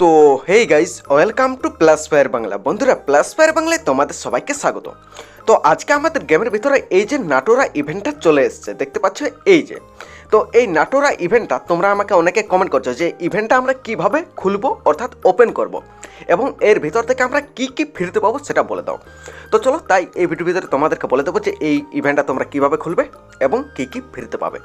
তো hey guys welcome to plus fire Bangla বন্ধুরা plus fire বাংলায় তোমাদের সবাইকে স্বাগত। তো, আজকে আমাদের গেমের ভিতরে এই যে নাটোরা ইভেন্টটা চলে এসছে, দেখতে পাচ্ছ? এই যে। তো, এই নাটোরা ইভেন্টটা তোমরা আমাকে অনেকে কমেন্ট করছ যে ইভেন্টটা আমরা কীভাবে খুলবো, অর্থাৎ ওপেন করব। এবং এর ভিতর থেকে আমরা কি কি ফিরতে পাবো সেটা বলে দাও। তো, চলো, তাই এই ভিডিওর ভিতরে তোমাদেরকে বলে দেবো যে, এই ইভেন্টটা তোমরা কীভাবে খুলবে। এবং কি কি ফিরতে পাবে।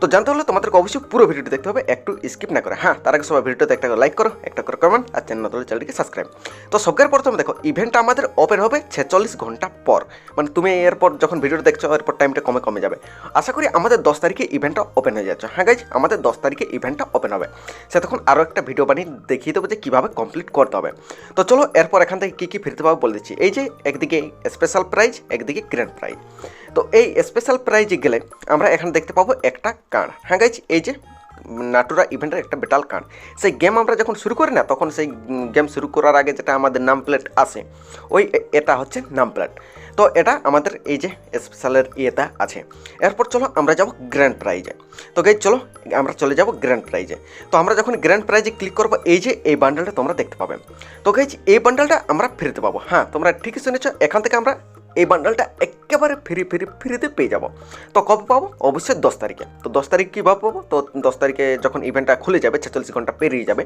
তো জানতে হলে তোমাদেরকে অবশ্যই পুরো ভিডিওটি দেখতে হবে, একটু স্কিপ না করে। হ্যাঁ তার আগে সবাই ভিডিওতে একটা লাইক করো, একটা করে কমেন্ট আর চ্যানেল চ্যানেলটিকে সাবস্ক্রাইব তো সবকের প্রথমে দেখো ইভেন্টটা আমাদের ওপেন হবে ছেচল্লিশ ঘণ্টা পর। মানে তুমি এরপর যখন ভিডিওটা দেখছ, এরপর টাইমটা কমে কমে যাবে। আশা করি আমাদের দশ তারিখে ইভেন্টটা ওপেন হয়ে যাচ্ছে। হ্যাঁ গাইজ আমাদের দশ তারিখে ইভেন্টটা ওপেন হবে। সে তখন আরও একটা ভিডিও বানিয়ে দেখিয়ে দেবো যে কীভাবে কমপ্লিট করতে হবে। তো চলো, এরপর এখান থেকে কী কী ফিরতে পাবো বলে দিচ্ছি। এই যে, একদিকে স্পেশাল প্রাইজ একদিকে গ্র্যান্ড প্রাইজ তো এই স্পেশাল প্রাইজে গেলে আমরা এখানে দেখতে পাবো একটা কার্ড হ্যাঁ গাইজ এই যে নাটুরা ইভেন্টের একটা বেটাল কার্ড সেই গেম আমরা যখন শুরু করি না, তখন সেই গেম শুরু করার আগে যেটা আমাদের নাম প্লেট আসে ওই এটা হচ্ছে নাম প্লেট তো এটা আমাদের এই যে স্পেশালের ইয়েটা আছে। এরপর চলো আমরা যাব গ্র্যান্ড প্রাইজে তো গাইজ চলো, আমরা চলে যাব গ্র্যান্ড প্রাইজে তো আমরা যখন গ্র্যান্ড প্রাইজে ক্লিক করব, এই যে এই বান্ডেলটা তোমরা দেখতে পাবে। তো গাইজ এই বান্ডেলটা আমরা ফিরতে পাবো। হ্যাঁ তোমরা ঠিকই শুনেছ, এখান থেকে আমরা এই বান্ডেলটা একেবারে ফ্রি ফ্রি, ফ্রিতে পেয়ে যাব। তো কবে পাবো? অবশ্যই দশ তারিখে। তো দশ তারিখ কীভাবে পাবো? তো দশ তারিখে যখন ইভেন্টটা খুলে যাবে, ছেচল্লিশ ঘণ্টা পেরিয়ে যাবে।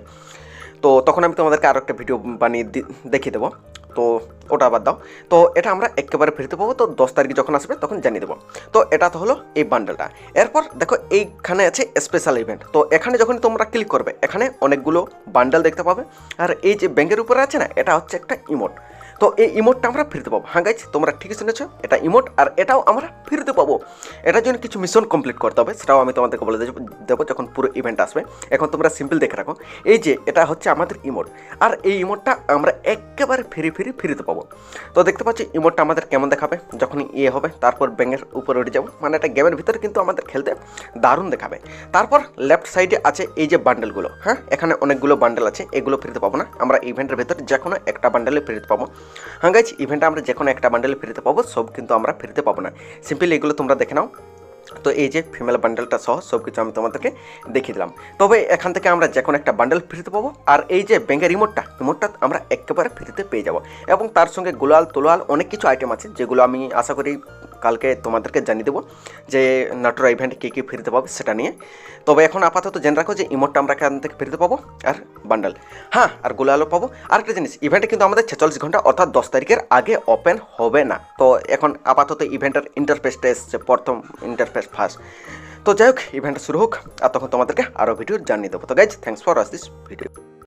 তো তখন আমি তোমাদেরকে আরও একটা ভিডিও বানিয়ে দেখিয়ে দেবো। তো ওটা বাদ দাও। তো এটা আমরা একেবারে ফিরতে পাবো। তো দশ তারিখ যখন আসবে, তখন জানিয়ে দেবো। তো এটা তো হলো এই বান্ডেলটা এরপর দেখো এইখানে আছে স্পেশাল ইভেন্ট তো এখানে যখন তোমরা ক্লিক করবে, এখানে অনেকগুলো বান্ডেল দেখতে পাবে। আর এই যে ব্যাঙ্কের উপরে আছে না, এটা হচ্ছে একটা ইমোট তো এই ইমোটটা আমরা ফিরতে পাবো। হ্যাঁ গাইজ তোমরা ঠিকই শুনেছ, এটা ইমোট আর এটাও আমরা ফিরতে পাবো। এটার জন্য কিছু মিশন কমপ্লিট করতে হবে, সেটাও আমি তোমাদেরকে বলে দেব- যখন পুরো ইভেন্ট আসবে। এখন তোমরা সিম্পল দেখে রাখো। এই যে, এটা হচ্ছে আমাদের ইমোট আর এই ইমোটটা আমরা একেবারে ফিরে ফিরে ফিরতে পাবো। তো দেখতে পাচ্ছি ইমোটটা আমাদের কেমন দেখাবে? যখন ইয়ে হবে, তারপর ব্যাঙের উপরে উঠে যাব। মানে একটা গেমের ভিতরে কিন্তু আমাদের খেলতে দারুণ দেখাবে। তারপর লেফট সাইডে আছে এই যে বান্ডেলগুলো হ্যাঁ এখানে অনেকগুলো বান্ডেল আছে, এগুলো ফিরতে পাবো না। আমরা ইভেন্টের ভিতরে যে কোনো একটা বান্ডেলে ফিরতে পাবো। হ্যাঁ গাইজ ইভেন্টটা আমরা যে কোনো একটা বান্ডেলে ফিরতে পাবো, সব কিন্তু আমরা ফিরতে পাবো না। সিম্পলি এগুলো তোমরা দেখে নাও। তো এই যে ফিমেল বান্ডেলটা সহ সব কিছু আমি তোমাদেরকে দেখিয়ে দিলাম। তবে এখান থেকে আমরা যে কোনো একটা বান্ডেল ফিরতে পাবো, আর এই যে ব্যাঙ্কের রিমোটটা রিমোটটা আমরা একেবারে ফ্রিতে পেয়ে যাব। এবং তার সঙ্গে গোলাল, তোলাল অনেক কিছু আইটেম আছে, যেগুলো আমি আশা করি কালকে তোমাদেরকে জানিয়ে দেবো যে নাটোরা ইভেন্টে কী কী ফিরতে পাবে সেটা নিয়ে। তবে এখন আপাতত জেনে রাখো যে ইমোটটা আমরা এখান থেকে ফিরতে পাবো আর বান্ডাল হ্যাঁ আর গোলালও পাবো। আরেকটা জিনিস ইভেন্টে কিন্তু আমাদের ছেচল্লিশ ঘণ্টা অর্থাৎ দশ তারিখের আগে ওপেন হবে না। তো এখন আপাতত ইভেন্টের ইন্টারফেসটা এসছে প্রথম ইন্টারফেস ফার্স্ট তো যাই হোক ইভেন্টটা শুরু হোক, আর তখন তোমাদেরকে আরও ভিডিও জানিয়ে দেবো। তো guys thanks for watch this video